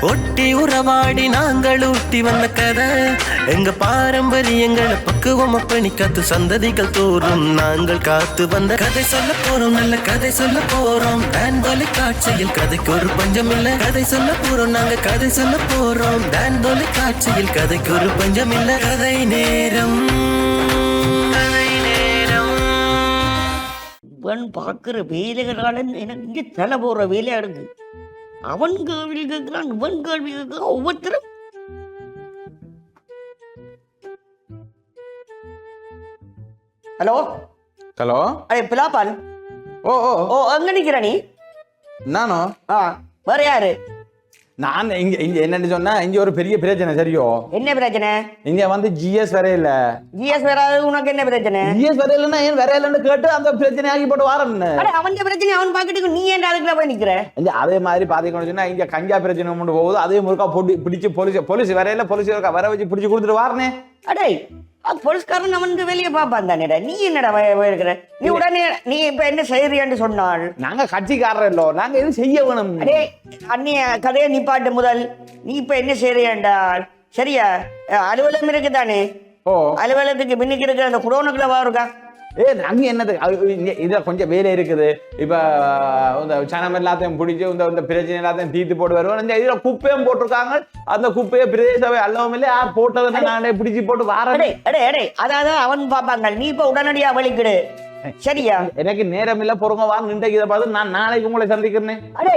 ஒட்டி உறவாடி நாங்கள் ஊட்டி வந்த கதை. எங்க பாரம்பரியங்களை பக்குவம் அப்பணி காத்து சந்ததிகள் தோறும் நாங்கள் காத்து வந்த கதை சொல்ல போறோம் நல்ல கதை சொல்ல போறோம். டான் காட்சியில் கதைக்கு ஒரு பஞ்சம் இல்ல. கதை சொல்ல போறோம் நாங்க கதை சொல்ல போறோம். டான் காட்சியில் கதைக்கு ஒரு பஞ்சம் இல்ல. கதை நேரம். கதை நேரம். பார்க்குற வேலைகளால எனக்கு இங்கே தலை போகிற வேலையா இருக்கு. அவன் கேள்வி கேட்கிறான் இவன் கேள்வி கேட்கிறான் ஒவ்வொருத்தரும். ஹலோ? ஹலோ? அடே பிலாப்பான். ஓ ஓ. ஓ அங்க நிக்கிற நீ? நானோ? ஆ வேற யாரு? நான் இங்க இங்க என்னன்னு சொன்னா இங்க ஒரு பெரிய பிரச்சனை சரியோ? என்ன பிரச்சனை? இங்க வந்து ஜிஎஸ் வரையில ஜிஎஸ் வராது உனக்கு என்ன பிரச்சனை? ஜிஎஸ் வரையிலன்னா ஏன் வரையிலன்னு கேட்டு அந்த பிரச்சனை ஆகி போட்டு வாரன்னு? அடே அவன் பிரச்சனை அவன் பாக்கிட்டு நீ ஏன் அதுக்குள்ள போய் நிக்கிற? இங்க அதே மாதிரி பாத்தீங்கன்னு சொன்னா இங்க கஞ்சா பிரச்சனை கொண்டு போகுது. அதே முருக்கா பொடி பிடிச்சு போலீஸ் போலீஸ் வரையில போலீஸ் வர வச்சு பிடிச்சு கொடுத்துட்டு வாரனே அடே அது போலீஸ்காரன் அவன் வெளியே பார்ப்பான் தானேடா. நீ என்னடா போய் போயிருக்கிற நீ உடனே நீ இப்ப என்ன செய்யறியான்னு சொன்னாள் நாங்க கட்சிக்காரர் இல்லோ. நாங்க எதுவும் செய்ய வேணும். அடே அண்ணிய கதையை நிப்பாட்டு முதல். நீ இப்ப என்ன செய்யறியாண்டா சரியா? அலுவலகம் இருக்குதானே? ஓ. அலுவலகத்துக்கு பின்னுக்கு இருக்கிற அந்த குடோனுக்குள்ள வா இருக்கா ஏ அங்க என்னது? இதுல கொஞ்சம் வேலை இருக்குது. இப்ப இந்த சனம் எல்லாத்தையும் பிடிச்சி இந்த இந்த பிரச்சனை எல்லாத்தையும் தீர்த்து போட்டு வருவோம் இந்த இதுல குப்பையும் போட்டிருக்காங்க. அந்த குப்பையை பிரதேச சபை அல்லவும் இல்லை. யார் போட்டதை நானே பிடிச்சி போட்டு வாரேன். அடே அடே அதாவது அவன் பார்ப்பாங்க. நீ இப்ப உடனடியா வலிக்கிடு சரியா? எனக்கு நேரம் இல்ல. பொறுங்க வா நின்றைக்கு இதை பார்த்து நான் நாளைக்கு உங்களை சந்திக்கிறேன். அடே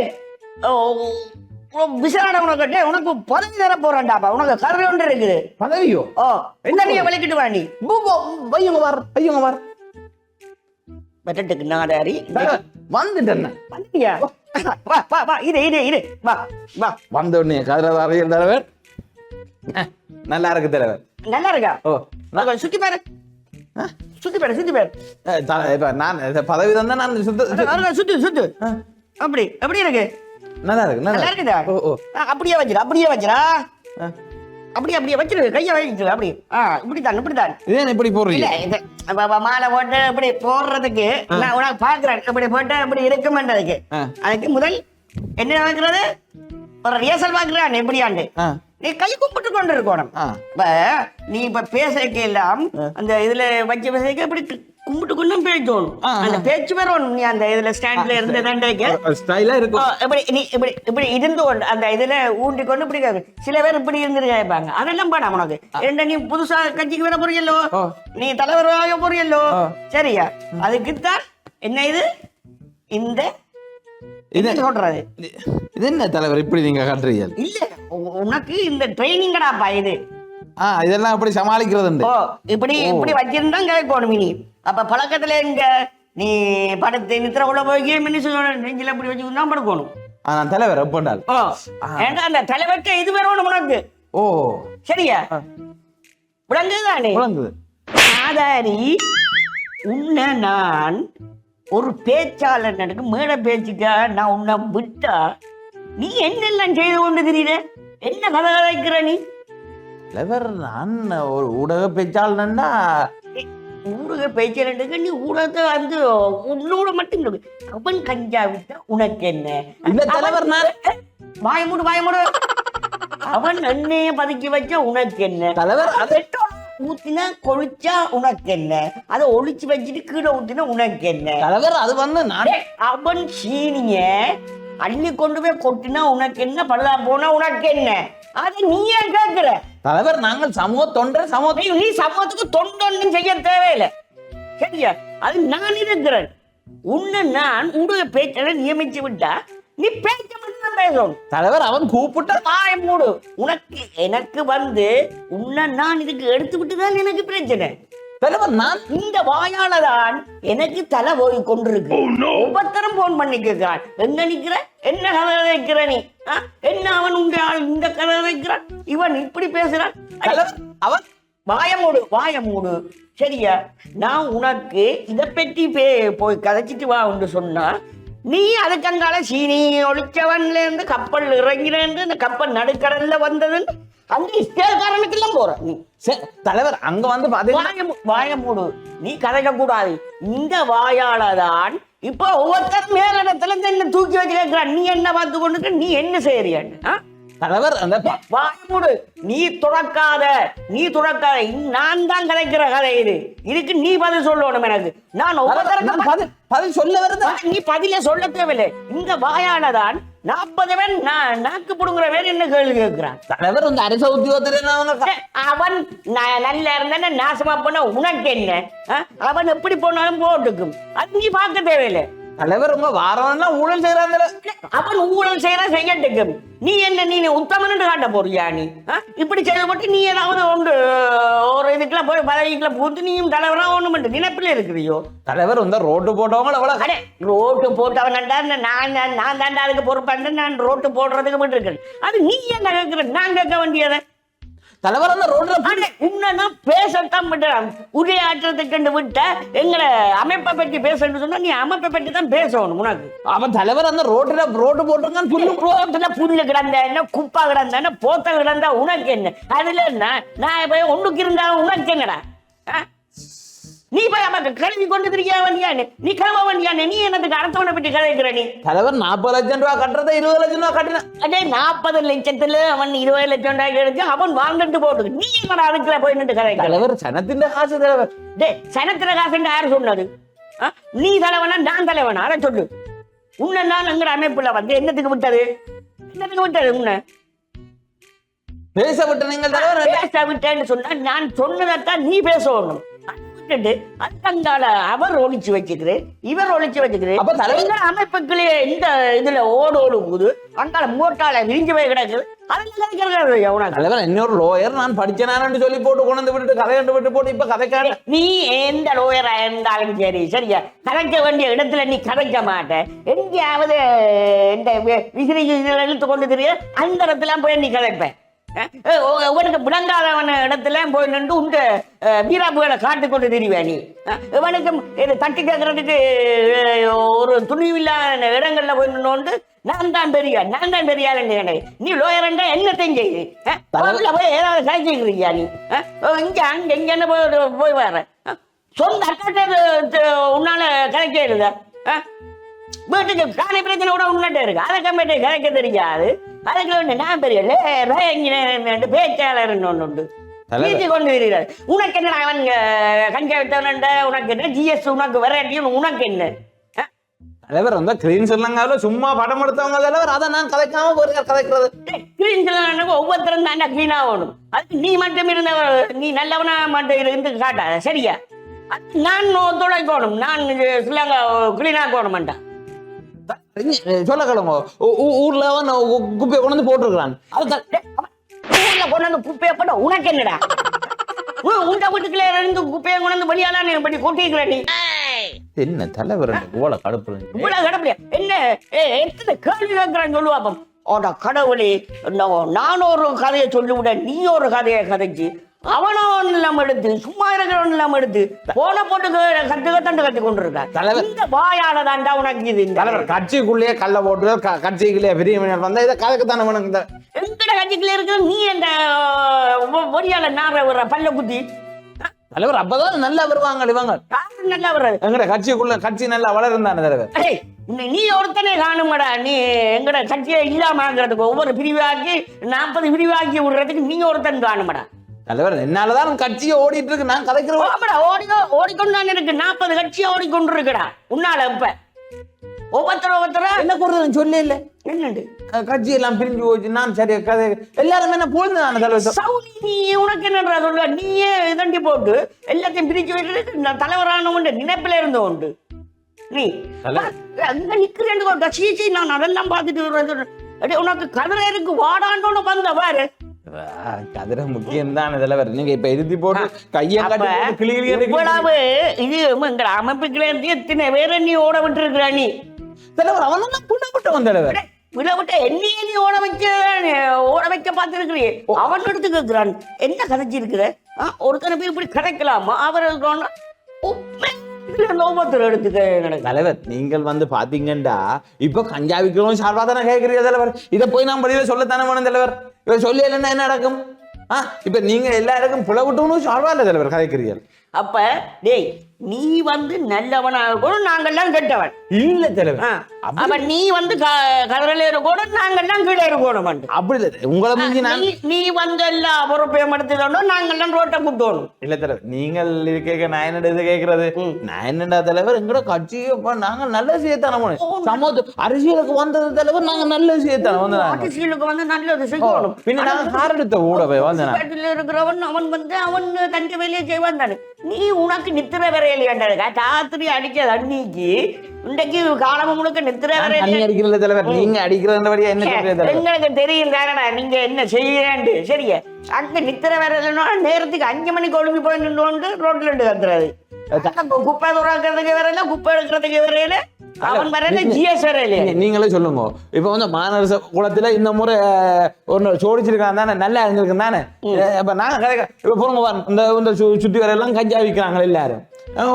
விசாரணை உனக்கு உனக்கு பதவி தர போறான்டாப்பா உனக்கு கருவி ஒன்று இருக்குது. பதவியோ? ஓ உடனடியா வலிக்கிட்டு வா நீ. வையுங்க வார் வையுங்க வார். வெட்டட்டுக்கு நாடாரி வந்துட்டேன் வந்துட்டியா வா வா வா வா வா வந்த உடனே கதிர வரையில் தலைவர். நல்லா இருக்கு தலைவர். நல்லா இருக்கா? ஓ நான் கொஞ்சம் சுத்தி பாரு. சுத்தி பாரு சுத்தி பாரு. இப்ப நான் பதவி தந்தா நான் சுத்த சுத்து. சுத்து அப்படி எப்படி இருக்கு. நல்லா இருக்கு நல்லா இருக்குதா? ஓ அப்படியே வச்சிரு அப்படியே வச்சிரா. அஹ், அப்படியே அப்படியே வச்சிரு. கையை வச்சிரு அப்படி. ஆ இது என்ன இப்படி இல்ல போடுறீங்க இது அப்ப, அப்ப மாலை போட்டு இப்படி போடுறதுக்கு நான் உனக்கு பாக்குறேன். இப்படி போட்டு இப்படி இருக்குமென்றதுக்கு. அதுக்கு முதல் என்ன வைக்கிறது ஒரு ரிஹர்சல் பாக்குறான் எப்படியாண்டு? நீ கை கும்பிட்டு கொண்டு இருக்கணும் இப்ப நீ இப்ப பேசக்க எல்லாம் அந்த இதுல வச்ச பேசக்க இப்படி கும்பிட்டு கொண்டும் பேசணும் ஆ, அந்த பேச்சு வரணும் நீ அந்த இதுல ஸ்டாண்ட்ல இருந்து தண்டைக்கு ஸ்டைலா இருக்கும். இப்படி நீ இப்படி இப்படி இருந்து கொண்டு அந்த இதுல ஊண்டி கொண்டு இப்படி. சில பேர் இப்படி இருந்து கேட்பாங்க. அதெல்லாம் பாடா உனக்கு. ரெண்ட நீ புதுசா கட்சிக்கு வர போறியல்லோ? ஓ. நீ தலைவர் ஆக போறியல்லோ? ஓ. சரியா? அதுக்குத்தான் என்ன இது? இந்த இது சொல்றது இது- என்ன தலைவர் இப்படி நீங்க காட்டுறீங்க? இல்ல உனக்கு இந்த ட்ரைனிங்கடாப்பா இது. ஆ இதெல்லாம் இப்படி சமாளிக்கிறது ஓ இப்படி இப்படி வச்சிருந்தா கேட்கணும் நீ அப்ப பழக்கத்துல எங்க? நீ படத்தை நித்திர உள்ள போய் மினிஸ்டர் நெஞ்சில இப்படி வச்சுக்கிட்டு தான் படுக்கணும். ஆ நான் தலைவர் எப்பண்டால். ஓ ஏன்டா அந்த தலைவர்கிட்ட இது வரணும் உனக்கு? ஓ. சரியா? விளங்குதானே? விளங்குது. ஆதாரி உன்னை நான் ஒரு பேச்சாளர் எனக்கு மேடை பேச்சுக்கா நான் உன்னை விட்டா நீ என்னெல்லாம் செய்து கொண்டு தெரியல என்ன கதை கதைக்கிற நீ? தலைவர் நான் ஒரு ஊடக பேச்சாளன்னா ஊடக பேச்சாளருக்கு நீ ஊடகத்தை வந்து உன்னோட மட்டும் இருக்கு. அவன் கஞ்சா விட்டா உனக்கு என்ன? தலைவர் நான். வாய மூடு வாய மூடு. அவன் எண்ணெய பதுக்கி வச்சா உனக்கு என்ன தலைவர் பெட்ரோல் ஊத்தினா கொளிச்சா உனக்கு என்ன அதை ஒளிச்சு வச்சுட்டு கீழே ஊத்தினா உனக்கு என்ன தலைவர் அது வந்து நான் அவன் சீனிய அள்ளி கொண்டு போய் கொட்டினா உனக்கு என்ன பல்லா போனா உனக்கு என்ன அது நீ ஏன் கேட்கிற தலைவர் நாங்கள் சமூக தொண்டர் சமூக நீ சமூகத்துக்கு தொண்டொன்னும் செய்ய தேவையில்லை சரியா அது நான் இருக்கிறேன் உன்னை நான் உடைய பேச்சை நியமிச்சு விட்டா நீ பேச்ச தான் பேசணும் தலைவர் அவன் கூப்பிட்ட வாய மூடு. உனக்கு எனக்கு வந்து உன்னை நான் இதுக்கு எடுத்து விட்டு தான் எனக்கு பிரச்சனை. தலைவர் நான் இந்த வாயால தான் எனக்கு தலை போய் கொண்டிருக்கு. ஒவ்வொருத்தரும் போன் பண்ணி கேட்கிறான் எங்க நிக்கிற என்ன கதை வைக்கிற நீ? என்ன அவன் உங்க ஆள் இந்த கதை வைக்கிறான் இவன் இப்படி பேசுறான். அவர் வாய மூடு வாய மூடு. சரியா? நான் உனக்கு இதை பற்றி பே போய் கதைச்சிட்டு வா என்று சொன்னா நீ அதுக்கு அங்கால சீனி ஒழிச்சவன்ல இருந்து கப்பல் இறங்கினேன் இந்த கப்பல் நடுக்கடல்ல வந்ததுன்னு அங்க இஸ்ரேல்காரனுக்கு எல்லாம் போற. நீ தலைவர் அங்க வந்து வாய வாய மூடு. நீ கதைக்க கூடாது. இந்த வாயால தான் இப்ப ஒவ்வொருத்தர் மேலிடத்துல இருந்து என்ன தூக்கி வச்சு கேட்கிறான் நீ என்ன பார்த்து கொண்டு? நீ என்ன செய்யறியான்னு? தலைவர் அந்த மூடு நீ துறக்காத நீ துறக்காத நான் தான் கதைக்கிற கதை இது. இதுக்கு நீ பதில் சொல்லணும் எனக்கு. நான் தலைவர், ஒவ்வொருத்தருக்கு நான் பதில் சொல்ல வருது? நீ பதில சொல்ல தேவையில்லை இந்த வாயால தான் நாற்பது பேர் நான் நாக்கு புடுங்குற பேர் என்ன கேள்வி கேட்கிறான்? தலைவர் இந்த அரச உத்தியோகத்தில் அவன் ந- நல்லா இருந்தானே நாசமா போன உனக்கு என்ன? அவன் எப்படி போனாலும் போட்டுக்கும். அது நீ பார்க்க தேவையில்லை. தலைவர் உங்க வாரம் ஊழல் செய்யறாங்க அவன் ஊழல் செய்யற செய்யட்டுக்கும் நீ என்ன நீ உத்தமன்னு காட்ட போறியா நீ? இப்படி செய்யப்பட்டு நீ ஏதாவது ஒன்று ஒரு இதுக்கெல்லாம் போய் பதவிக்கெல்லாம் பூத்து நீயும் தலைவரா ஒண்ணு மட்டும் நினைப்பில் இருக்கிறியோ? தலைவர் இந்த ரோட்டு போட்டவங்க எவ்வளவு அடே ரோட்டு நான் நான் நான் தாண்டா அதுக்கு பொறுப்பாண்டு நான் ரோட்டு போடுறதுக்கு மட்டும் இருக்கேன். அது நீ என்ன கேட்கிற? நான் கேட்க வேண்டியதை. தலைவர் அந்த ரோட்ல உன்னை பேசத்தான் விட்டுறேன் உரையாற்றத்தை கண்டு விட்ட எங்களை அமைப்பை பற்றி பேசணும்னு சொன்னா நீ அமைப்பை பற்றி தான் பேசணும் உனக்கு. அவன் தலைவர் அந்த ரோட்ல ரோட்டு போட்டிருக்கான்னு புல்லு ரோட்டுல புல்லு கிடந்த என்ன குப்பை கிடந்த என்ன போத்த கிடந்தா உனக்கு என்ன? அதுல நான் நான் போய் ஒண்ணுக்கு இருந்தா உனக்கு என்னடா? நீ போய் அவன் கழுவி கொண்டு திரிக்க வேண்டியானே நீ கழுவ வேண்டியானே நீ என்னத்துக்கு அடுத்தவனை பற்றி கதைக்கிற நீ? தலைவர் நாற்பது லட்சம் ரூபாய் கட்டுறதை இருபது லட்சம் ரூபாய் கட்டின அடே நாற்பது லட்சத்துல அவன் இருபது லட்சம் ரூபாய் எடுத்து அவன் வாங்கிட்டு போட்டு நீ என்னடா அதுக்குள்ள போய் நின்று கதைக்கிற தலைவர் சனத்தின் காசு தலைவர். டேய் சனத்திர காசுன்னு யார் சொன்னது? நீ தலைவனா நான் தலைவனா? அதை சொல்லு. உன்னை நான் எங்கிற அமைப்புல வந்து என்னத்துக்கு விட்டது? என்னத்துக்கு விட்டது உன்னை? பேச விட்ட நீங்கள் தலைவர். பேச விட்டேன்னு சொன்னா நான் சொன்னதைத்தான் நீ அதை விட்டுட்டு அதுக்கங்கால அவர் ஒழிச்சு வச்சுக்கிறேன் இவர் ஒழிச்சு வச்சுக்கிறேன் அப்ப தலைவர் எங்க அமைப்புக்குள்ளே இந்த இதுல ஓடு ஓடு போகுது அங்கால மூட்டால விரிஞ்சு போய் கிடக்குது. தலைவர் இன்னொரு லோயர் நான் படிச்சனான்னு சொல்லி போட்டு கொண்டு விட்டுட்டு கதை கண்டு விட்டு போட்டு இப்ப கதைக்கான நீ எந்த லோயரா இருந்தாலும் சரி சரியா? கதைக்க வேண்டிய இடத்துல நீ கதைக்க மாட்ட. எங்கேயாவது இந்த விசிறி இழுத்து கொண்டு தெரிய? அந்த இடத்துல போய் நீ கதைப்ப. உனக்கு விளங்காதவன இடத்துல போய் நின்று உங்க வீராப்புகளை காட்டு கொண்டு தெரிவ நீ. அஹ், இவனுக்கு இது தட்டி கேட்கறதுக்கு ஒரு துணிவில்லாத இடங்கள்ல போய் நின்று நான் தான் பெரிய நான் தான் பெரிய. நீ லோயரண்டா என்னத்தையும் செய்யுது போய் ஏதாவது காய்ச்சிக்கிறியா நீ? இங்க அங்க இங்க என்ன போய் போய் வர சொந்த அக்காட்ட உன்னால கதைக்க இருந்த வீட்டுக்கு காணி பிரச்சனை கூட உன்னிட்ட இருக்கு. அதை கம்பிட்டு கதைக்க தெரியாது. அதுக்கு வந்து நான் பெரிய லே பேச்சாளர் ஒன்று உண்டு. கொண்டு இருக்கிறார் உனக்கு என்ன அவன் கஞ்சா வித்தவன் உனக்கு என்ன ஜிஎஸ் உனக்கு வெரைட்டியும் உனக்கு என்ன? தலைவர் வந்து கிரீன் ஸ்ரீலங்காவில சும்மா படம் எடுத்தவங்க தலைவர் அதை நான் கதைக்காம ஒரு கதைக்கிறது. clean சொல்லணும்னா ஒவ்வொருத்தரும் தாண்டா clean ஆகணும் அதுக்கு நீ மட்டும் இருந்த நீ நல்லவனா மட்டும் இருந்து காட்டாத சரியா? நான் துளைக்கணும் நான் ஸ்ரீலங்கா கிளீன் ஆக்கணும்டா சொல்ல கிளம்போ. ஊர்ல குப்பையை கொண்டு போட்டிருக்கான் ஊர்ல கொண்டு குப்பையை போட்ட உனக்கு என்னடா? உண்ட வீட்டுக்குள்ள இருந்து குப்பையை கொண்டு வெளியால நீ இப்படி கொட்டிக்கிற நீ? என்ன தலைவர் ஓல கடுப்பு இவ்வளவு கடப்பில்லையா என்ன எத்தனை கேள்வி கேட்கிறான்னு சொல்லுவாப்பம் கடவுளே நான் ஒரு கதையை சொல்லிவிட நீ ஒரு கதையை கதைச்சு அவனும் இல்லாம எடுத்து சும்மா இருக்கிறவன் இல்லாம எடுத்து போன போட்டு க- கத்து கத்தண்டு கத்து கொண்டு தலைவர். இந்த வாயால தாண்டா உனக்கு இது தலைவர் கட்சிக்குள்ளேயே கல்ல போட்டு க- கட்சிக்குள்ளேயே பெரிய வந்தா இதை கதைக்கு தானே வேணும் இந்த. எங்கட கட்சிக்குள்ள நீ இந்த ஒரியால நார வர்ற பல்ல குத்தி? தலைவர் அப்பதான் நல்லா வருவாங்க இவங்க. நல்லா வர்றது? எங்கட கட்சிக்குள்ள கட்சி நல்லா வளரும் தானே தலைவர். நீ ஒருத்தனே காணுமடா நீ எங்கட கட்சியை இல்லாமங்கிறதுக்கு ஒவ்வொரு பிரிவாக்கி நாற்பது பிரிவாக்கி விடுறதுக்கு நீ ஒருத்தன் காணுமடா தலைவர் என்னாலதான் கட்சியை ஓடிட்டு இருக்கு நான் கதைக்கிறோம் ஆமாடா ஓடிக்கோ ஓடிக்கொண்டு இருக்கு. நாற்பது கட்சியா ஓடிக்கொண்டு இருக்குடா. உன்னால இப்ப. ஒவ்வொருத்தர் ஒவ்வொருத்தரா? என்ன கூறுறது சொல்ல இல்ல. என்னண்டு? கட்சி எல்லாம் பிரிஞ்சு போச்சு நான் சரி கதை எல்லாருமே என்ன போயிருந்து தானே தலைவர் சவுனி நீ உனக்கு என்னன்றா சொல்ல நீயே இதண்டி போட்டு எல்லாத்தையும் பிரிச்சு விட்டுட்டு நான் தலைவரான உண்டு நினைப்பில இருந்த உண்டு. நீ அங்க நிக்கிறேன் நான் அதெல்லாம் பார்த்துட்டு உனக்கு கதிரை இருக்கு வாடான்னு வந்த பாரு. கதிர முக்கியம் தான் தலைவர் நீங்க இப்ப எழுதி போட்டு கையை. இவ்வளவு இது எங்க அமைப்புக்குள்ள இருந்து எத்தனை பேரை நீ ஓட விட்டு இருக்கிற நீ? தலைவர் அவன் தான் புண்ண விட்டவன் தலைவர். விட விட்ட என்னையே நீ ஓட வைக்க ஓட வைக்க பார்த்துருக்கிறீ அவன் எடுத்து கேட்கிறான் என்ன கதைச்சு இருக்கிற ஒருத்தனை போய் இப்படி கதைக்கலாமா? அவர் தலைவர் நீங்கள் வந்து பாத்தீங்கண்டா இப்ப கஞ்சா விற்கிறோம் சார்பா தானே கேட்கறீங்க தலைவர். இதை போய் நான் பதில சொல்லத்தானே வேணும் தலைவர்? இவர் சொல்லி இல்லைன்னா என்ன நடக்கும்? ஆ? இப்போ நீங்கள் எல்லாருக்கும் புல விட்டவனும் சார்பா தலைவர் கதைக்கிறீர்கள் அப்போ டேய் நீ வந்து நல்லவனா இருக்கணும் நாங்கெல்லாம் கெட்டவன். இல்ல தலைவர். அப்ப நீ வந்து க- கதிரையில இருக்கணும் நாங்கெல்லாம் கீழே இருக்கணும் அப்படி இல்ல உங்களை நான் நீ வந்து எல்லா பொறுப்பையும் எடுத்துக்கணும் நாங்கெல்லாம் ரோட்டை கூப்பிட்டோணும் இல்ல தலைவர் நீங்கள் இது கேட்க நான் என்னடா இது கேட்கறது? நான் என்னடா தலைவர் எங்கட கட்சி அப்ப நாங்க நல்ல செய்யத்தானே போனோம். சமூக அரசியலுக்கு வந்தது தலைவர் நாங்க நல்ல செய்யத்தானே வந்து. அரசியலுக்கு வந்து நல்லது செய்யணும். பின்ன நாங்க கார் எடுத்த ஊட போய் வீட்டில் இருக்கிறவன் அவன் வந்து அவன் தஞ்ச வேலையை செய்வான் தானே. நீ உனக்கு நித்திர வரையில கண்டதுக்கா ராத்திரி அடிச்ச தண்ணிக்கு இன்றைக்கு காலமும் முழுக்க நித்திர தண்ணி வரையில அடிக்கிறதுல தலைவர் நீங்க அடிக்கிறதுபடியா என்ன எங்களுக்கு தெரியும் தானடா நீங்க என்ன செய்யறேன்ட்டு சரியா அங்க நித்திர வரையிலன்னா நேரத்துக்கு அஞ்சு மணிக்கு ஒழுங்கி போய் நின்று ரோட்ல இருந்து கு- குப்பை துறக்கிறதுக்கு வரையில குப்பை எடுக்கிறதுக்கு வரையில அவன் வரையில ஜிஎஸ் வரையில நீங்க- நீங்களே சொல்லுங்க இப்ப வந்து மாநகர குளத்துல இந்த முறை ஒன்னு சோடிச்சிருக்கான் தானே நல்லா இருந்திருக்கு தானே இப்ப நாங்க இப்ப பாருங்க இந்த சுத்தி வர எல்லாம் கஞ்சா விற்கிறாங்க எல்லாரும்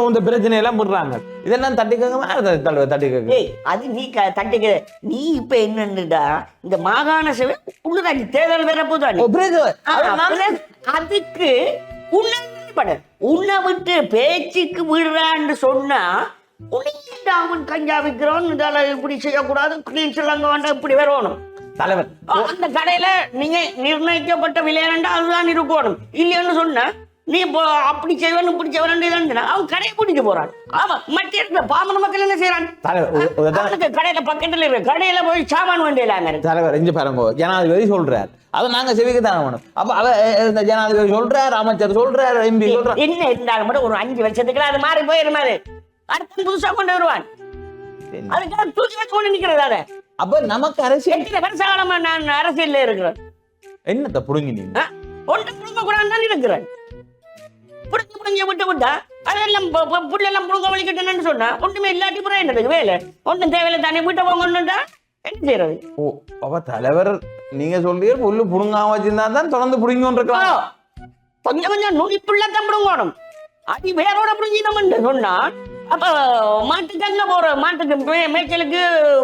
இந்த பிரச்சனை எல்லாம் விடுறாங்க இதெல்லாம் தட்டி கேட்க தட்டி கேட்க அது நீ க- தட்டுக்க. நீ இப்ப என்னன்னுடா இந்த மாகாண சபை உள்ளதாச்சு தேர்தல் வேற அப்புறம் அதுக்கு உன்னை உன்னை விட்டு பேச்சுக்கு விடுறான்னு சொன்னா உன்னை கஞ்சா விற்கிறோம் இதால இப்படி செய்யக்கூடாது. கிளீன் சொல்லாங்க வேண்டாம் இப்படி வரணும். தலைவர். அந்த கடையில நீங்க நிர்ணயிக்கப்பட்ட விலையாண்டா அதுதான் இருக்கணும். இல்லைன்னு சொன்னா நீ இப்போ அப்படி செய்வன் இப்படி செய்வன் அவன் கடையை பிடிக்க போறான். ஆமா மற்ற இருக்கிற பாமர மக்கள் என்ன செய்யறான் அவனுக்கு கடையில பக்கத்துல இருக்கு கடையில போய் சாமான் வேண்டியலாங்க தலைவர் இங்க பாருங்க ஜனாதிபதி சொல்றார். அதை நாங்க செவிக்க தானே வேணும் அப்ப அவ இந்த ஜனாதிபதி சொல்றார் அமைச்சர் சொல்றார் எம்பி சொல்றார். என்ன இருந்தாலும் மட்டும் ஒரு அஞ்சு வருஷத்துக்கு அது மாறி போயிரும் அது. அடுத்து புதுசா கொண்டு வருவான். அதுக்காக தூக்கி வச்சு கொண்டு நிக்கிறதால அப்ப நமக்கு அரசியல் எத்தனை வருஷ காலமா நான் அரசியல்ல இருக்கிறேன்? என்னத்த புடுங்கி நீங்க? ஒன்றை புடுங்க கூடாது தான் இருக்கிறேன். புடுங்க புடுங்க விட்டு விட்டா? அதெல்லாம் பு- பு- புல்லெல்லாம் புடுங்க வலிக்கட்டுன்னு சொன்னா ஒண்ணுமே இல்லாட்டி புறம் என்னதுக்கு வேலை? ஒன்றும் தேவையில்லை தானே வீட்டை போங்கன்னுட்டா என்ன செய்யறது ஓ அப்ப தலைவர் நீங்க சொல்றீங்க புல்லு புடுங்காம வச்சிருந்தா தான் தொடர்ந்து புடுங்கி இருக்கலாம். கொஞ்சம் கொஞ்சம் நுனிப்புள்ள தான் பிடுங்கணும். அடி வேரோட பிடுங்கினோம்னு சொன்னா அப்ப மாட்டுக்கு அங்க போற மாட்டுக்கு மேய்ச்சலுக்கு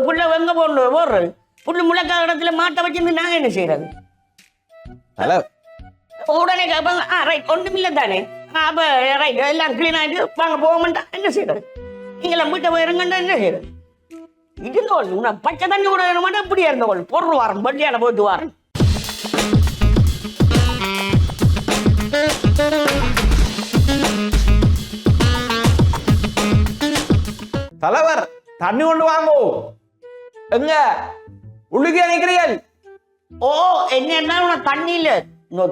புல்ல வெங்க போடு போடுறது. புல்லு முளைக்காத இடத்துல மாட்டை வச்சிருந்து நாங்க என்ன செய்யறது உடனே கேட்பாங்க ஆ ரைட் ஒன்றும் இல்லை தானே. அப்ப ரைட் எல்லாம் க்ளீன் ஆகிட்டு வாங்க போக மாட்டா என்ன செய்யறது நீங்களாம் வீட்டை போயிருங்கண்டா என்ன செய்யறது இருந்தோள் உன்னை பச்சை தண்ணி கூட இருக்க மாட்டா இப்படியே இருந்தோள் பொருள் வாரம் பட்டியால போட்டு வாரம் தலைவர் தண்ணி கொண்டு வாங்கோ எங்க உள்ளுக்கே நிக்கிறீர்கள் ஓ என்ன என்ன தண்ணி இல்ல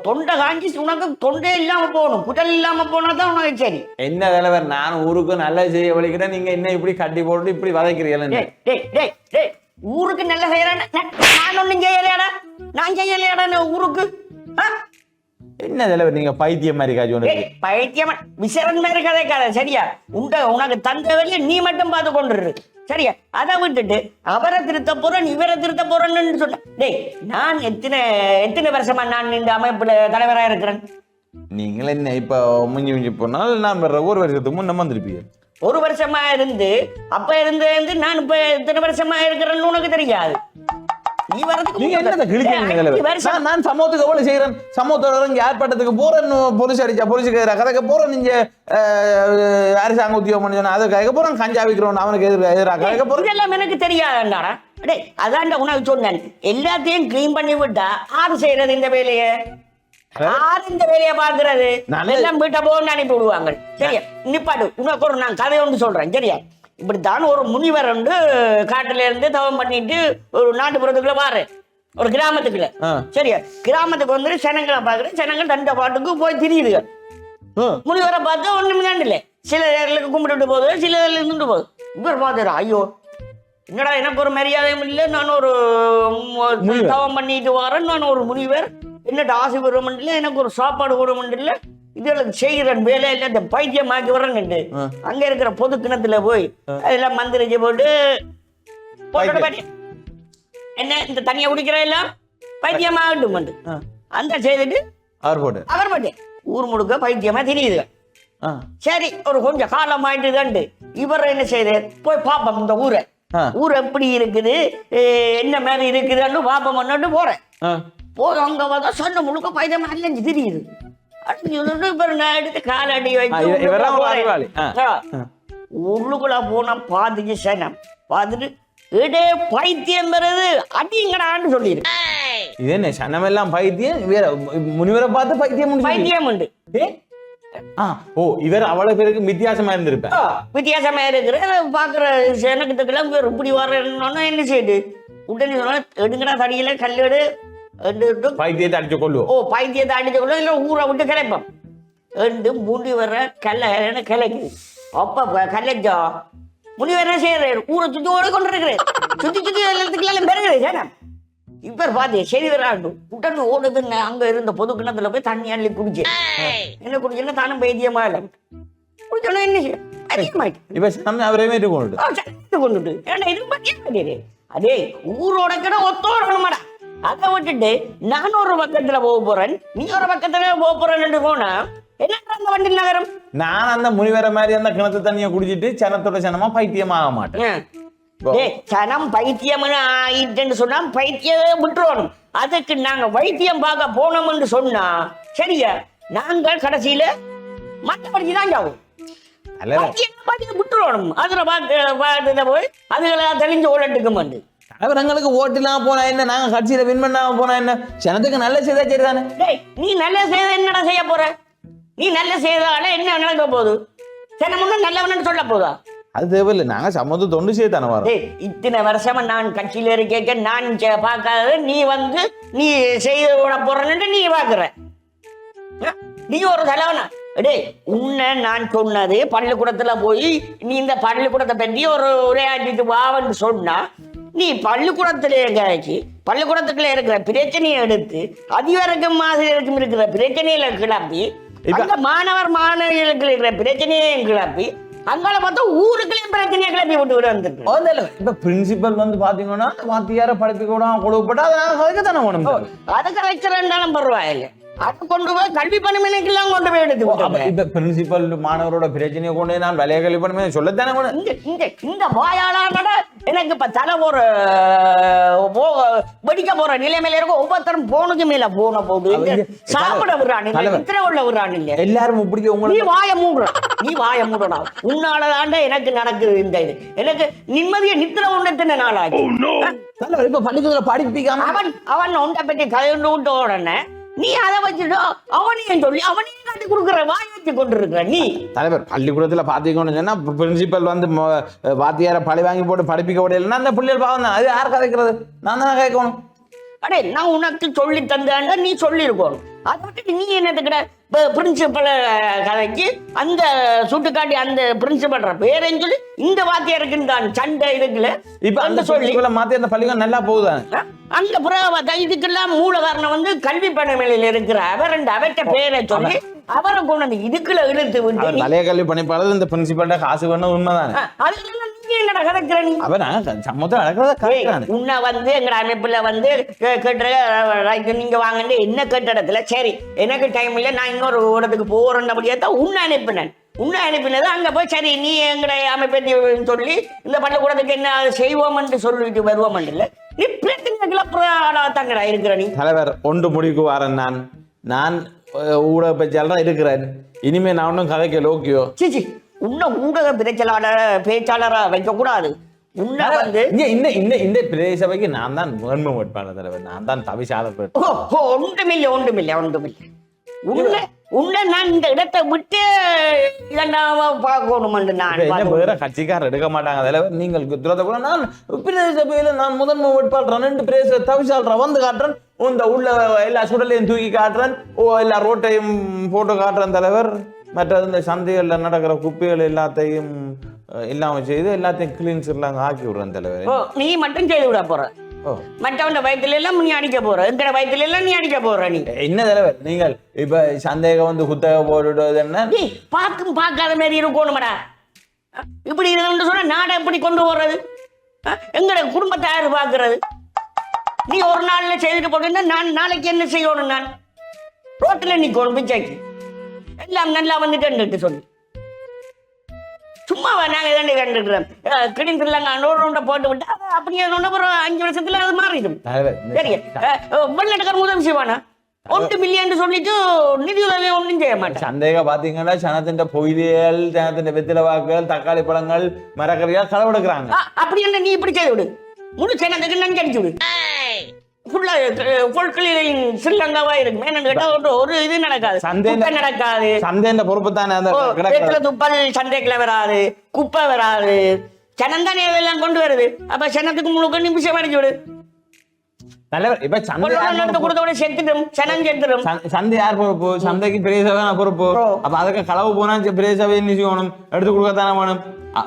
தொண்டை காஞ்சி உனக்கு தொண்டை இல்லாம போகணும். குடல் இல்லாம போனா தான் உனக்கு சரி. என்ன தலைவர் நான் ஊருக்கு நல்ல செய்ய வலிக்கிறேன் நீங்க என்ன இப்படி கட்டி போட்டு இப்படி டேய் ஊருக்கு நல்ல செய்யறான நான் ஒண்ணும் செய்யலையாடா. நான் செய்யலையாடா ஊருக்கு? என்ன தலைவர் நீங்க பைத்தியம் மாதிரி ஒன்று டேய், பைத்தியமா விசரன் மாதிரி கதை சரியா? உண்ட உனக்கு தந்த வழிய நீ மட்டும் பார்த்து கொண்டுரு. சரியா? அதை விட்டுட்டு அவரை திருத்த போறேன் இவரை திருத்த போறேன்னு சொன்ன. டேய் நான் எத்தனை எத்தனை வருஷமா நான் இந்த அமைப்புல தலைவரா இருக்கிறேன்? நீங்கள் என்ன இப்ப முஞ்சி முஞ்சி போனால் நான் வர்ற ஒரு வருஷத்துக்கு முன்ன வந்திருப்பீங்க. ஒரு வருஷமா இருந்து அப்ப இருந்து இருந்து நான் இப்ப எத்தனை வருஷமா இருக்கிறேன்னு உனக்கு தெரியாது. நீ வரதுக்கு நீங்க என்னத்த முன்னாடி- கிழிக்கிறீங்க நான் சமூகத்துக்கு எவ்வளவு செய்யறேன் சமூகத்தோட இங்க ஏற்பட்டதுக்கு போறேன் போலீஸ் அடிச்சா போலீஸ் கதைக்க போறேன் நீங்க அரசாங்க உத்தியோகம் பண்ணி அதை கதைக்க போறேன் கஞ்சா விற்கிறோம் அவனுக்கு எதிராக எதிராக கதைக்க போறேன். இதெல்லாம் எனக்கு தெரியாதாடா டேய் அதான்டா உனக்கு சொன்னேன். எல்லாத்தையும் க்ளீன் பண்ணி விட்டா ஆறு செய்யறது இந்த வேலையை? ஆறு இந்த வேலையை பாக்குறது. எல்லாம் வீட்டை போன்னு அனுப்பி விடுவாங்க. சரியா? நிப்பாடு உனக்கு ஒரு நான் கதை ஒன்று சொல்றேன். சரியா? இப்படித்தான் ஒரு முனிவர் வந்து காட்டுல இருந்து தவம் பண்ணிட்டு ஒரு நாட்டுப்புறத்துக்குள்ள வாரு ஒரு கிராமத்துக்குள்ள. சரியா? கிராமத்துக்கு வந்து ஜனங்களை பாக்குறேன் ஜனங்கள் தண்ட பாட்டுக்கு போய் திரியுதுங்க முனிவரை பார்த்தா ஒண்ணுமே தாண்டில்ல சில இடங்களுக்கு கும்பிட்டுட்டு போகுது சில இடத்துல இருந்துட்டு போகுது. இவர் பார்த்தாரு ஐயோ என்னடா எனக்கு ஒரு மரியாதையும் இல்லை. நான் ஒரு. தவம் பண்ணிட்டு வரேன். நான் ஒரு முனிவர். என்னட்ட ஆசை வருமெண்டில்ல எனக்கு ஒரு சாப்பாடு வருமெண்டில்ல இதுகளுக்கு செய்கிறேன் வேலை இல்லை இந்த பைத்தியமாக்கி ஆ. அங்க இருக்கிற பொது கிணத்துல போய் அதெல்லாம் மந்திரிச்சு போட்டு என்ன இந்த தண்ணியை குடிக்கிற எல்லாம் பைத்தியமாகட்டும் வந்து. அந்த செய்துட்டு அவர் போட்டு. அவர் பாட்டு. ஊர் முழுக்க பைத்தியமா தெரியுது. சரி ஒரு கொஞ்சம் காலம் ஆயிட்டு கண்டு இவர் என்ன செய்யறாரு போய் பாப்போம் இந்த ஊரை. ஊர் எப்படி இருக்குது? என்ன மாதிரி இருக்குதுன்னு பாப்போம் போறேன். போய் அங்க பார்த்தா சொன்ன முழுக்க பைத்தியமா அலைஞ்சு தெரியுது. எடுத்து காலடி வச்சு உள்ளுக்குள்ள போனா பாத்துச்சு சனம். பார்த்துட்டு இடே பைத்தியம் பெறது. அடிங்கடான்னு சொல்லிடு இது என்ன சனமெல்லாம் பைத்தியம்? வேற முனிவரை பார்த்து பைத்தியம் பைத்தியம் உண்டு. ஓ இவர் அவ்வளவு பேருக்கு வித்தியாசமா இருந்திருப்பேன் வித்தியாசமா இருக்கிற பாக்குற எனக்கு இப்படி வரணும்னா என்ன செய்யுது? உடனே சொன்னா எடுங்கடா தடியில கல்லெடு. எடுத்து பைத்தியத்தை அடிச்சு கொள்ளுவோம் ஓ பைத்தியத்தை அடிச்சுக்கொள்ள இல்லை ஊரை விட்டு கிளப்போம் ரெண்டு மூடி வர கல்ல கிளைக்கு அப்ப கல்லஜா முனிவர் என்ன செய்யறாரு? ஊரை சுத்தி ஓடி கொண்டு இருக்கிறார் சுத்தி சுத்தி எல்லாத்துக்குள்ள பெருகிறது சேனம் இப்ப பாத்து சரி வராண்டு உடனே ஓடுது நான் அங்க இருந்த பொது கிணத்துல போய் தண்ணி அள்ளி குடிச்சு. என்ன குடிச்சுன்னா தானும் பைத்தியமா இல்லை குடிச்சோன்னா என்ன செய்யும் இப்ப அவரையுமே கொண்டு கொண்டுட்டு. ஏன்னா இது அதே ஊரோட கிட ஒத்தோடணுமாடா அதை விட்டுட்டு நான் ஒரு பக்கத்துல போக போறேன். நீ ஒரு பக்கத்துல போக போறேன்னு போனா என்ன அந்த வண்டி நகரம். நான் அந்த முனிவரை மாதிரி அந்த கிணத்து தண்ணியை குடிச்சிட்டு சனத்தோட சனமா பைத்தியமாக மாட்டேன். ஆ. டேய், சனம் பைத்தியம்னு ஆயிட்டுன்னு சொன்னா பைத்தியமே விட்டுருவோம் அதுக்கு நாங்க வைத்தியம் பார்க்க போனோம்னு சொன்னா சரியா? நாங்கள் கடைசியில மற்றபடி தான் ஜாவும் பைத்தியம் விட்டுருவோம் அதுல போய் அதுகளை தெளிஞ்சு ஓடட்டுக்கு வந்து தலைவர் எங்களுக்கு ஓட்டுலாம் போனா என்ன? நாங்க கட்சியில வின் பண்ணாம போனா என்ன? சனத்துக்கு நல்ல செய்தா சரிதானே டேய் நீ நல்ல செய்த என்னடா செய்ய போற? நீ நல்ல செய்தால என்ன நடக்க போகுது? சரி நல்லவனு சொல்ல போதா? அது தேவையில்லை. நாங்க சம்மந்த தொண்டு செய்ய தானே வரோம். டேய் இத்தனை வருஷமா நான் கட்சியில இருக்கேக்க நான் பார்க்காத நீ வந்து நீ செய்து விட போறன்னு நீ பாக்குற நீ ஒரு தலைவனா? டேய் உன்னை நான் சொன்னது பள்ளிக்கூடத்துல போய் நீ இந்த பள்ளிக்கூடத்தை பற்றி ஒரு உரையாற்றிட்டு வாவன்னு சொன்னா நீ பள்ளிக்கூடத்துல எங்காச்சு பள்ளிக்கூடத்துக்குள்ள இருக்கிற பிரச்சனையை எடுத்து அதிகாரிக்கும் ஆசிரியருக்கும் இருக்கிற பிரச்சனையில கிளப்பி அந்த மாணவர் மாணவிகளுக்கு இருக்கிற பிரச்சனையையும் கிளப்பி அங்கால பார்த்தா ஊருக்குள்ளேயும் பிரச்சனையை கிளப்பி விட்டு விட வந்துருக்கு இல்ல. இப்ப பிரின்சிபல் வந்து பாத்தீங்கன்னா வாத்தியார படிக்க கூட கொடுக்கப்பட்டா அதை கதைக்க தானே வேணும் அதுக்கு வைக்கிறேன்டாலும் பரவாயில்ல. அதை கொண்டு போய் கல்வி பணிமனைக்கெல்லாம் கொண்டு போய் எடுத்து. இப்ப பிரின்சிபல் மாணவரோட பிரச்சனையை கொண்டு நான் விலைய கல்வி பண்ணுமே சொல்லத்தானே இந்த இந்த இந்த வாயாளானட எனக்கு இப்ப தலை ஒரு வெடிக்க போற நிலைமையில இருக்கும் ஒவ்வொருத்தரும் போனுக்கு மேல போன போகுது சாப்பிட விடுறான் இல்ல தலைவர். நித்திர உள்ள விடுறான் இல்ல எல்லாரும் இப்படி நீ வாய மூடுற நீ வாய மூடடா. உன்னாலதாண்ட எனக்கு நடக்குது இந்த இது. எனக்கு நிம்மதியை நித்திர உண்டத்தின நாளாச்சு. தலைவர் இப்ப பள்ளிக்கூடத்துல படிப்பிக்காம அவன் அவன் உண்டை பற்றி கதைண்டு விட்ட உடனே நீ அதை வச்சுட்டு அவனையும் சொல்லி அவனையும் காட்டி கொடுக்குற வாய் வச்சு கொண்டிருக்கிற நீ. தலைவர் பள்ளிக்கூடத்துல பாத்தீங்கன்னு சொன்னா பிரின்சிபல் வந்து வாத்தியார பழி வாங்கி போட்டு படிப்பிக்க விடலைன்னா அந்த பிள்ளைகள் பாவம் தான். அது யார் கதைக்கிறது? நான் தானே கேட்கணும். அடே நான் உனக்கு சொல்லி தந்தாண்ட நீ சொல்லியிருக்கணும். அதை விட்டுட்டு நீ என்னத்துக்கிட்ட பிரின்சிபலை கதைக்கு அந்த சுட்டுக்காட்டி அந்த பிரின்சிபல் பேரையும் சொல்லி இந்த வாத்தியாருக்கு தான் சண்டை இருக்குல்ல இப்ப அந்த சொல்லி. மாத்தி அந்த பள்ளிக்கூடம் நல்லா போகுதானே அந்த புறவா இதுக்கெல்லாம் மூல காரணம் வந்து கல்வி பணிமனையில் இருக்கிற அவர் அந்த அவர்கிட்ட பேரை சொல்லி அவரை கொண்டு வந்து இதுக்குள்ள இழுத்து விட்டு பழைய கல்வி பணிப்பாளர் இந்த பிரின்சிபல்ட காசு வேணும் உண்மைதானே? என்ன கேட்ட இடத்துல? சரி எனக்கு டைம் இல்ல நான் இன்னொரு இடத்துக்கு போறேன்னபடியே தான் உன்னை அனுப்பினேன். உன்னை அனுப்பினது அங்க போய் சரி நீ எங்கட அமைப்பை சொல்லி இந்த பள்ளிக்கூடத்துக்கு என்ன செய்வோம்னு சொல்லிட்டு வருவோம் இல்ல. நீ பிரச்சனை தங்கடா இருக்கிற நீ. தலைவர் ஒன்று முடிவுக்கு வரேன் நான். நான் ஊடக பேச்சாளராக இருக்கிறேன். இனிமே நான் ஒன்றும் கதைக்க லோக்கியோ? சிச்சி உன்னை ஊடக பேச்சாளர் பேச்சாளரா வைக்க கூடாது உன்னை வந்து இந்த இந்த இந்த பிரதேச நான் தான் வேண்மை வேட்பாளர் தலைவர். நான் தான் தவிசாளர். ஒன்றுமில்லை ஒன்றுமில்லை ஒன்றுமில்லை. உன்னை உன்னை நான் இந்த இடத்தை விட்டு இரண்டாம பார்க்கணும் நான். வேற கட்சிக்காரர் எடுக்க மாட்டாங்க. தலைவர் நீங்கள் துரத கூட நான் பிரதேச சபையில நான் முதன்மை வேட்பாளர் ரெண்டு பிரதேச தவிசாளர் வந்து காட்டுறேன். இந்த உள்ள எல்லா சுடலையும் தூக்கி காட்டுறேன். ஓ எல்லா ரோட்டையும் போட்டு காட்டுறேன் தலைவர். மற்றது இந்த சந்தைகள்ல நடக்கிற குப்பைகள் எல்லாத்தையும் இல்லாம செய்து எல்லாத்தையும் கிளீன்ஸ் எல்லாம் ஆக்கி விடுறேன் தலைவர். நீ மட்டும் செய்து விட போற. மற்றவன் வயிற்றுல எல்லாம் நீ அடிக்க போற. எங்கட வயிற்றுல எல்லாம் நீ அடிக்க போற நீ. என்ன தலைவர்? நீங்கள் இப்ப சந்தேகம் வந்து குத்தகை போடுறது என்ன? நீ பார்க்கும் பார்க்காத மாதிரி இருக்கணுமடா. இப்படி இருந்து சொன்னா நாடை எப்படி கொண்டு போறது? எங்கட குடும்பத்தை யாரு பார்க்கறது? நீ ஒரு நாள்ல செய்துட்டு போட்டா நான் நாளைக்கு என்ன செய்யணும் நான்? ரோட்டில் நிற்கணும் பிச்சைக்கு. எல்லாம் நல்லா வந்துட்டு சொல்லி சும்மாவா நாங்க தானே கண்டுக்கிறோம் கிடின் திருலங்க நூறு ரவுண்டை போட்டு விட்டு அது அப்படியே அப்புறம் அஞ்சு வருஷத்துல அது மாறிடும். சரி வெளிநாட்டுக்காரங்க உதவி செய்வானா ஒன்று மில்லியன் சொல்லிட்டு நிதி உதவி ஒன்றும் செய்ய மாட்டான் சந்தேகம் பாத்தீங்கன்னா சனத்தின் பொய்லியல் சனத்தின் வெத்தில வாக்குகள் தக்காளி பழங்கள் மரக்கறிகள் களவெடுக்கிறாங்க அப்படி என்ன நீ இப்படி செய்து விடு. முழு சேனத்துக்கு நஞ்சு அடிச்சு விடு. ஃபுல்லா பொருட்களில் ஸ்ரீலங்காவா இருக்கு என்னன்னு கேட்டா ஒரு- இது நடக்காது. சந்தை நடக்காது. சந்தையின் பொறுப்பு தானே அந்த துப்பல் சந்தைக்குள்ள வராது குப்பை வராது. சனம் தானே இதெல்லாம் கொண்டு வருது. அப்ப சனத்துக்கு முழுக்க நிமிஷம் அடிச்சு விடு. தலைவர் இப்ப சந்தை கொண்டு யார் வந்து பொறுப்பு? கொடுத்த உடனே செத்துடும் சனம் செத்துடும் சந்தை- யார் பொறுப்பு? சந்தைக்கு பெரிய சபை பொறுப்பு. ஓ. அப்ப அதுக்கு களவு போனா பெரிய சபை என்ன செய்யணும் எடுத்து கொடுக்கத்தானே வேணும்.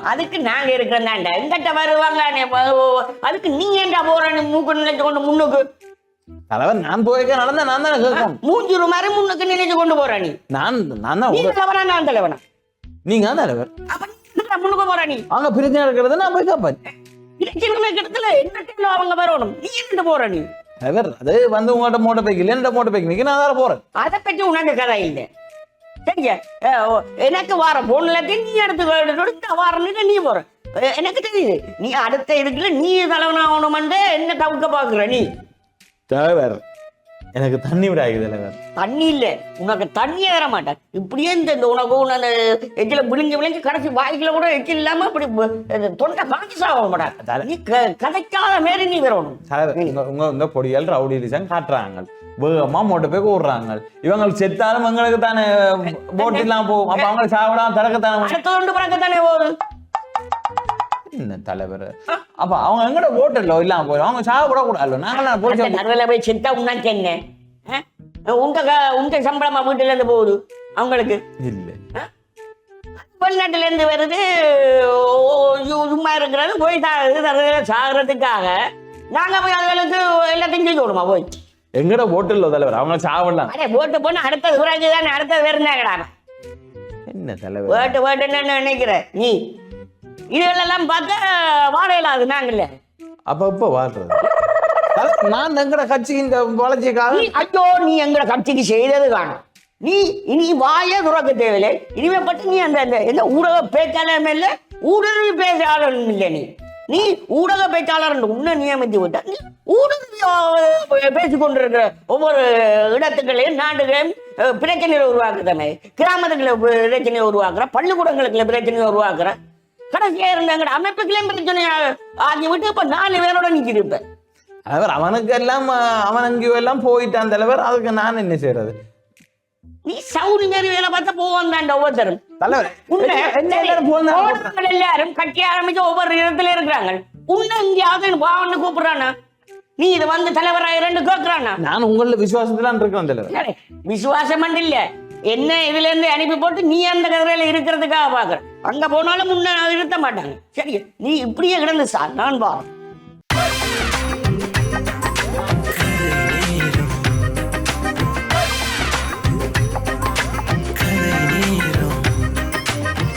அதுக்கு நாங்க இருக்கிறதாண்டா எங்கிட்ட வருவாங்க அதுக்கு நீ ஏன்டா போற நீ மூக்கு நினைச்சு கொண்டு முன்னுக்கு? தலைவர் நான் போயிருக்க நடந்தா நான் தானே கேட்கணும். மூஞ்சுரு மாதிரி முன்னுக்கு நினைச்சு கொண்டு போற நீ? நான் நான் தான் தலைவனா நான் தலைவனா? நீங்க தலைவர். அப்ப முன்னுக்கு போற நீ? அவங்க பிரச்சனை இருக்கிறது நான் போய் கேட்பேன் அவங்க வரணும்? நீ என்ன போற நீ? தலைவர் அது வந்து உங்கள்கிட்ட மோட்டை பைக்கில் என்னோட மோட்டை பைக்? நிக்க நான் அதில் போறேன். அதை பற்றி உனக்கு கதை இல்லை. சரியா? எனக்கு வார போன்ல நீ எடுத்து எடுத்து வாரன்னு நீ போற. எனக்கு தெரியுது. நீ அடுத்த இதுக்குள்ள நீ தலைவனாகணுமெண்டு என்ன தவிர்க்க பாக்குற நீ? தலைவர் எனக்கு தண்ணி விட ஆகுது தலைவர் தண்ணி இல்ல. உனக்கு தண்ணியே தர மாட்டேன் இப்படியே இந்த இந்த உனக்கு உன அந்த எச்சில விழுங்கி விழுங்கி கடைசி வாய்க்குல கூட எச்சில் இல்லாம இப்படி தொண்டை காஞ்சி சாக மாட்டேன் நீ கதைக்காத மாரி நீ வரணும் தலைவர் உங்க இந்த பொடியால் ரவுடி லிசன் காட்டுறாங்க. வேகமா மோட்டை போய் கூடுறாங்க. இவங்க செத்தாலும் எங்களுக்கு தானே போட் இல்லாம போகும். அப்ப அவங்க சாப்பிடாம தொண்டு பறக்கத்தானே போகுது? என்ன தலைவர்? அப்ப அவங்க எங்கட ஓட்டல்ல இல்லாம போயிடும் அவங்க சாப்பிட கூடாது நாங்களாம் அந்த போய் நடுவில் போய் செத்தா உன்னாச்சு என்ன? ஆ? உங்க உங்க சம்பளமா வீட்டுல இருந்து போகுது? அவங்களுக்கு? இல்ல. வெளிநாட்டுல இருந்து வருது. சும்மா இருக்கிறது. போய் சாகிறதுக்காக நாங்க போய் அதுகளுக்கு எல்லாத்தையும் செஞ்சு விடுமா போய்? எங்கட ஓட்டல்ல தலைவர்? அவங்க சாப்பிடலாம். அடே போட்டு போனா அடுத்தது குறைஞ்சு தானே அடுத்தது வருந்தாங்கடா என்ன தலைவர்? வேட்டு வேட்டுன்னு நினைக்கிற? நீ? இதுகளெல்லாம் பார்த்தா வாழையிலாது நாங்கள்ல. அப்ப இப்ப வாழ்றது நான் எங்கட கட்சி இந்த வளர்ச்சிக்காக? நீ ஐயோ நீ எங்களை கட்சிக்கு செய்தது காணும் நீ இனி வாயே துறக்க தேவையில்லை. இனிமே பட்டு நீ அந்த அந்த எந்த ஊடக பேச்சாளர் இல்ல ஊடுருவி பேச்சாளர் இல்லை நீ. நீ ஊடக பேச்சாளர் உன்னை நியமித்து விட்ட நீ பேசிக் கொண்டிருக்கிற ஒவ்வொரு இடத்துக்களையும் நாடுகளையும் பிரச்சனைகளை உருவாக்குதானே கிராமத்துக்குள்ள பிரச்சனையை உருவாக்குற பள்ளிக்கூடங்களுக்குள்ள பிரச்சனையை உருவாக்குற கடைசியா இருந்தாங்க அமைப்புக்களையும் பிரச்சனையை ஆகி விட்டு இப்ப நாலு பேரோட நிக்கிது இப்ப. தலைவர் அவனுக்கு எல்லாம் அவன் அங்கேயோ எல்லாம் போயிட்டான் தலைவர். அதுக்கு நான் என்ன செய்யறது நீ சவுரி மாதிரி வேலை பார்த்தா போவான் தான் ஒவ்வொருத்தரும். தலைவர் எல்லாரும் கட்சி ஆரம்பிச்சு ஒவ்வொரு இடத்துல இருக்கிறாங்க. உன்னை எங்கேயாவது வான்னு கூப்பிடுறானா? நீ இது வந்து தலைவராயிரன்னு கேட்கிறானா நான் உங்கள விசுவாசத்துல இருக்கிறேன் தலைவர். விசுவாசம் இல்ல. என்ன இதுல இருந்து அனுப்பி போட்டு நீ அந்த கதிரையில இருக்கிறதுக்காக பாக்குற. அங்கே போனாலும் முன்ன இருத்த மாட்டாங்க சரி நீ இப்படியே கிடந்து சார் நான் வா